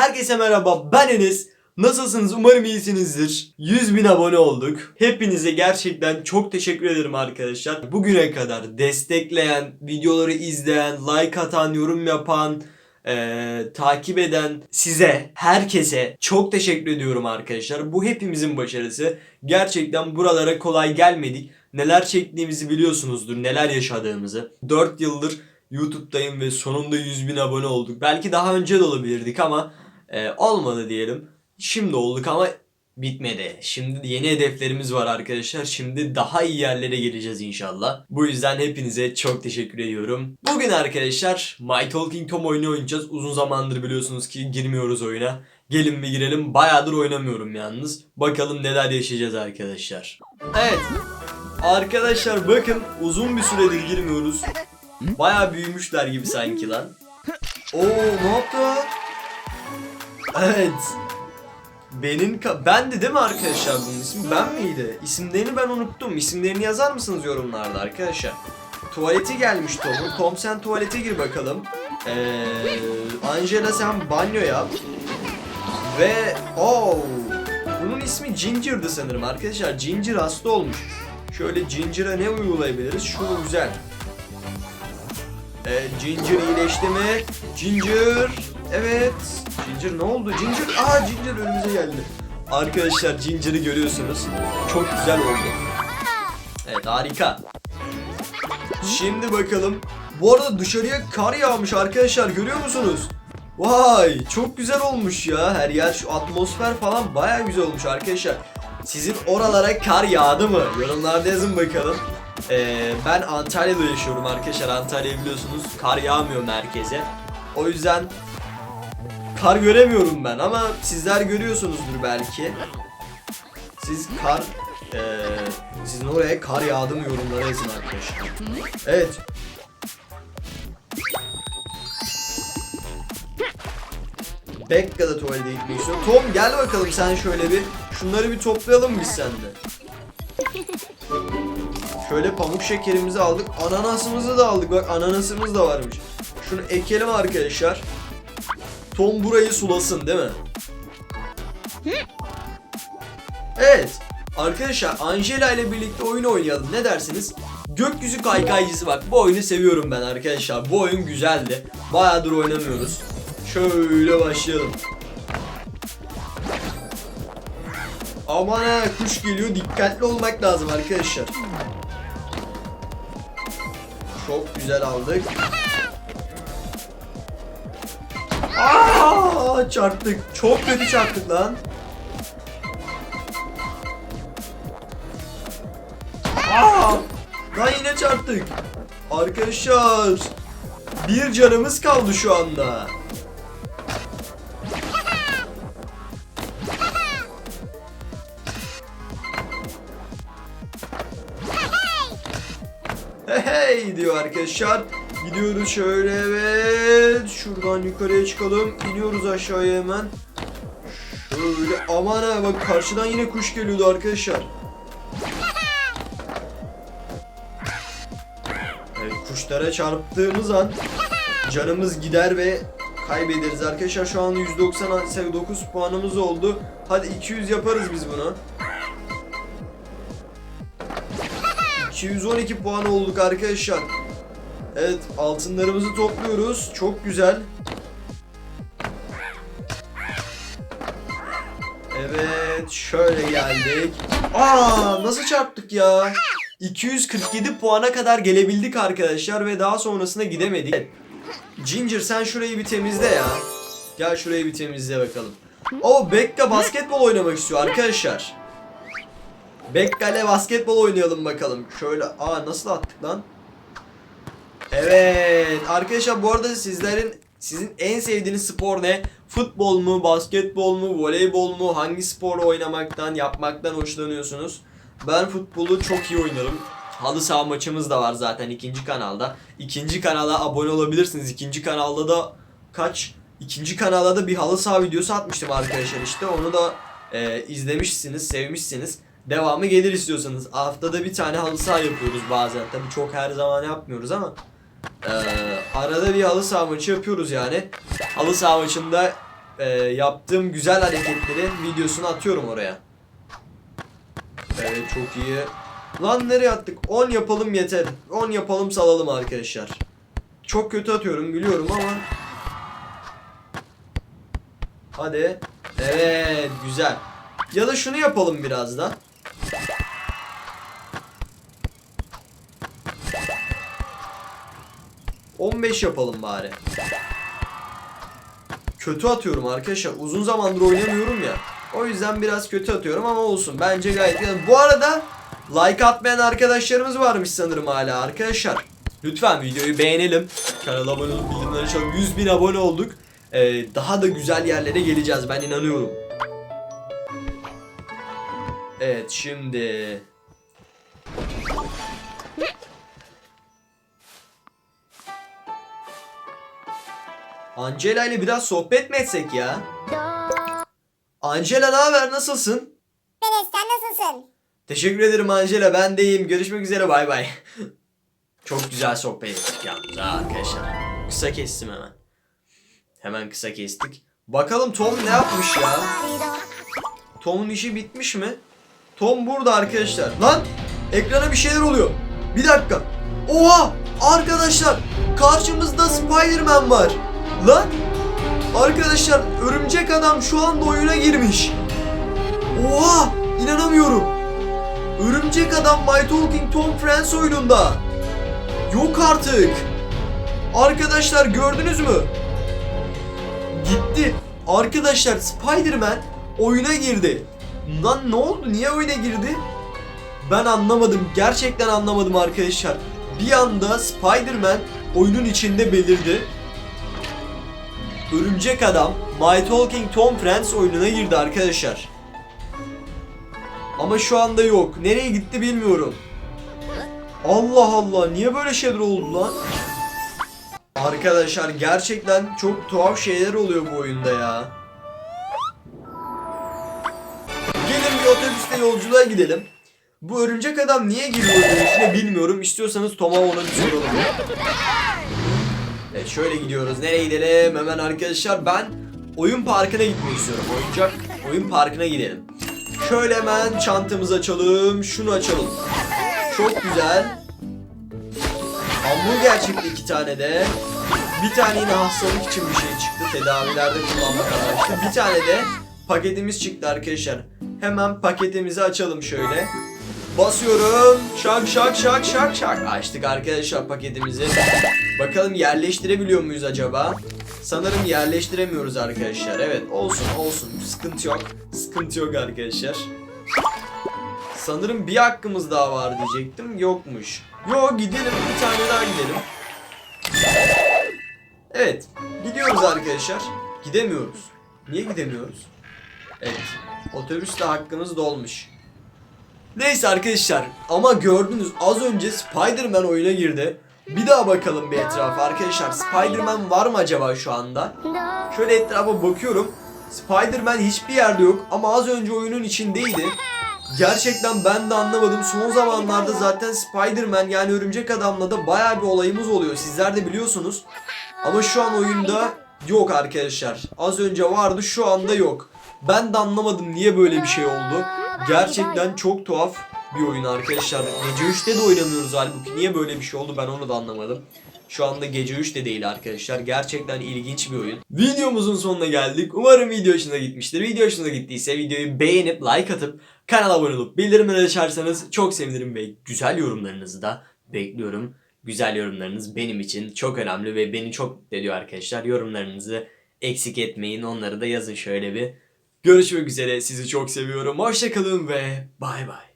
Herkese merhaba ben Enes. Nasılsınız? Umarım iyisinizdir. 100 bin abone olduk. Hepinize gerçekten çok teşekkür ederim arkadaşlar. Bugüne kadar destekleyen, videoları izleyen, like atan, yorum yapan, eee, takip eden size, herkese çok teşekkür ediyorum arkadaşlar. Bu hepimizin başarısı. Gerçekten buralara kolay gelmedik. Neler çektiğimizi biliyorsunuzdur, neler yaşadığımızı. 4 yıldır YouTube'dayım ve sonunda 100 bin abone olduk. Belki daha önce de olabilirdik ama e, olmadı diyelim. Şimdi olduk ama bitmedi. Şimdi yeni hedeflerimiz var arkadaşlar. Şimdi daha iyi yerlere geleceğiz inşallah. Bu yüzden hepinize çok teşekkür ediyorum. Bugün arkadaşlar My Talking Tom oyunu oynayacağız. Uzun zamandır biliyorsunuz ki girmiyoruz oyuna. Gelin mi girelim. Bayağıdır oynamıyorum yalnız. Bakalım neler yaşayacağız arkadaşlar. Evet. Arkadaşlar bakın uzun bir süredir girmiyoruz. Bayağı büyümüşler gibi sanki lan. Oo ne yaptı? Evet. Benim ka- bendi değil mi arkadaşlar bunun ismi? Ben miydi? İsimlerini ben unuttum. İsimlerini yazar mısınız yorumlarda arkadaşlar? Tuvaleti gelmiş Tom'un. Tom sen tuvalete gir bakalım. Ee, Angela sen banyo yap. Ve oh, bunun ismi Ginger'dı sanırım arkadaşlar. Ginger hasta olmuş. Şöyle Ginger'a ne uygulayabiliriz? Şu güzel. Ee, Ginger iyileşti mi? Ginger. Evet. Ginger ne oldu? Ginger. Aa Ginger önümüze geldi. Arkadaşlar Ginger'ı görüyorsunuz. Çok güzel oldu. Evet harika. Şimdi bakalım. Bu arada dışarıya kar yağmış arkadaşlar görüyor musunuz? Vay çok güzel olmuş ya. Her yer şu atmosfer falan baya güzel olmuş arkadaşlar. Sizin oralara kar yağdı mı? Yorumlarda yazın bakalım. Ee, ben Antalya'da yaşıyorum arkadaşlar. Antalya biliyorsunuz kar yağmıyor merkeze. O yüzden kar göremiyorum ben ama sizler görüyorsunuzdur belki. Siz kar ee, sizin oraya kar yağdı mı yorumlara yazın arkadaşlar. Evet. Bekka da tuvalete gitmek istiyor. Tom gel bakalım sen şöyle bir şunları bir toplayalım biz seninle. Şöyle pamuk şekerimizi aldık. Ananasımızı da aldık. Bak ananasımız da varmış. Şunu ekelim arkadaşlar. Tom burayı sulasın değil mi? Evet. Arkadaşlar Angela ile birlikte oyun oynayalım. Ne dersiniz? Gökyüzü kaykaycısı bak. Bu oyunu seviyorum ben arkadaşlar. Bu oyun güzeldi. Bayağıdır oynamıyoruz. Şöyle başlayalım. Aman ha kuş geliyor. Dikkatli olmak lazım arkadaşlar. Çok güzel aldık. Çarptık. Çok kötü çarptık lan. Aa, lan yine çarptık. Arkadaşlar. Bir canımız kaldı şu anda. Hey diyor arkadaşlar. Gidiyoruz şöyle evet. Şuradan yukarıya çıkalım. İniyoruz aşağıya hemen. Şöyle aman ha bak karşıdan yine kuş geliyordu arkadaşlar. Evet kuşlara çarptığımız an canımız gider ve kaybederiz arkadaşlar. Şu anda 199 puanımız oldu. Hadi 200 yaparız biz bunu. 212 puan olduk arkadaşlar. Evet altınlarımızı topluyoruz. Çok güzel. Evet şöyle geldik. Aa nasıl çarptık ya? 247 puana kadar gelebildik arkadaşlar ve daha sonrasında gidemedik. Ginger sen şurayı bir temizle ya. Gel şurayı bir temizle bakalım. O Bekka basketbol oynamak istiyor arkadaşlar. Bekka ile basketbol oynayalım bakalım. Şöyle aa nasıl attık lan? Evet arkadaşlar bu arada sizlerin sizin en sevdiğiniz spor ne? Futbol mu, basketbol mu, voleybol mu? Hangi sporu oynamaktan, yapmaktan hoşlanıyorsunuz? Ben futbolu çok iyi oynarım. Halı saha maçımız da var zaten ikinci kanalda. İkinci kanala abone olabilirsiniz. İkinci kanalda da kaç? İkinci kanalda da bir halı saha videosu atmıştım arkadaşlar işte. Onu da e, izlemişsiniz, sevmişsiniz. Devamı gelir istiyorsanız. Haftada bir tane halı saha yapıyoruz bazen. Tabii çok her zaman yapmıyoruz ama. E, arada bir halı saha maçı yapıyoruz yani. Halı saha maçında e, yaptığım güzel hareketleri videosunu atıyorum oraya. Evet çok iyi. Lan nereye attık? 10 yapalım yeter. 10 yapalım salalım arkadaşlar. Çok kötü atıyorum biliyorum ama. Hadi. Evet güzel. Ya da şunu yapalım biraz da. ...15 yapalım bari. Kötü atıyorum arkadaşlar. Uzun zamandır oynamıyorum ya. O yüzden biraz kötü atıyorum ama olsun. Bence gayet güzel. Bu arada like atmayan arkadaşlarımız varmış sanırım hala arkadaşlar. Lütfen videoyu beğenelim. Kanala abone olup bildirimleri açalım. 100 bin abone olduk. Ee, daha da güzel yerlere geleceğiz ben inanıyorum. Evet şimdi... Angela ile biraz sohbet mi etsek ya? Angela ne haber nasılsın? Enes sen nasılsın? Teşekkür ederim Angela ben de iyiyim. Görüşmek üzere bay bay. Çok güzel sohbet ettik yalnız ha arkadaşlar. Kısa kestim hemen. Hemen kısa kestik. Bakalım Tom ne yapmış ya? Tom'un işi bitmiş mi? Tom burada arkadaşlar. Lan ekrana bir şeyler oluyor. Bir dakika. Oha! Arkadaşlar karşımızda Spider-Man var. Lan! Arkadaşlar örümcek adam şu anda oyuna girmiş. Oha! İnanamıyorum. Örümcek adam My Talking Tom Friends oyununda. Yok artık. Arkadaşlar gördünüz mü? Gitti. Arkadaşlar Spider-Man oyuna girdi. Lan ne oldu? Niye oyuna girdi? Ben anlamadım. Gerçekten anlamadım arkadaşlar. Bir anda Spider-Man oyunun içinde belirdi. Örümcek Adam My Talking Tom Friends oyununa girdi arkadaşlar. Ama şu anda yok. Nereye gitti bilmiyorum. Allah Allah niye böyle şeyler oldu lan? Arkadaşlar gerçekten çok tuhaf şeyler oluyor bu oyunda ya. Gelin bir otobüste yolculuğa gidelim. Bu örümcek adam niye giriyor içine bilmiyorum. İstiyorsanız Tom'a ona bir soralım. Evet şöyle gidiyoruz. Nereye gidelim? Hemen arkadaşlar ben oyun parkına gitmek istiyorum. Oyuncak oyun parkına gidelim. Şöyle hemen çantamızı açalım. Şunu açalım. Çok güzel. Hamburger çıktı iki tane de. Bir tane yine hastalık için bir şey çıktı. Tedavilerde kullanmak amaçlı. Bir tane de paketimiz çıktı arkadaşlar. Hemen paketimizi açalım şöyle. Basıyorum. Şak şak şak şak şak. Açtık arkadaşlar paketimizi. Bakalım yerleştirebiliyor muyuz acaba? Sanırım yerleştiremiyoruz arkadaşlar. Evet olsun olsun. Sıkıntı yok. Sıkıntı yok arkadaşlar. Sanırım bir hakkımız daha var diyecektim. Yokmuş. Yo gidelim bir tane daha gidelim. Evet. Gidiyoruz arkadaşlar. Gidemiyoruz. Niye gidemiyoruz? Evet. Otobüste hakkımız dolmuş. Neyse arkadaşlar ama gördünüz az önce Spider-Man oyuna girdi. Bir daha bakalım bir etrafa arkadaşlar. Spider-Man var mı acaba şu anda? Şöyle etrafa bakıyorum. Spider-Man hiçbir yerde yok ama az önce oyunun içindeydi. Gerçekten ben de anlamadım. Son zamanlarda zaten Spider-Man yani Örümcek Adam'la da bayağı bir olayımız oluyor. Sizler de biliyorsunuz. Ama şu an oyunda yok arkadaşlar. Az önce vardı şu anda yok. Ben de anlamadım niye böyle bir şey oldu. Gerçekten çok tuhaf bir oyun arkadaşlar. Gece 3'te de oynamıyoruz halbuki. Niye böyle bir şey oldu ben onu da anlamadım. Şu anda gece 3'te değil arkadaşlar. Gerçekten ilginç bir oyun. Videomuzun sonuna geldik. Umarım video hoşuna gitmiştir. Video hoşuna gittiyse videoyu beğenip like atıp kanala abone olup bildirimleri açarsanız çok sevinirim ve güzel yorumlarınızı da bekliyorum. Güzel yorumlarınız benim için çok önemli ve beni çok mutlu ediyor arkadaşlar. Yorumlarınızı eksik etmeyin. Onları da yazın şöyle bir. Görüşmek üzere. Sizi çok seviyorum. Hoşçakalın ve bay bay.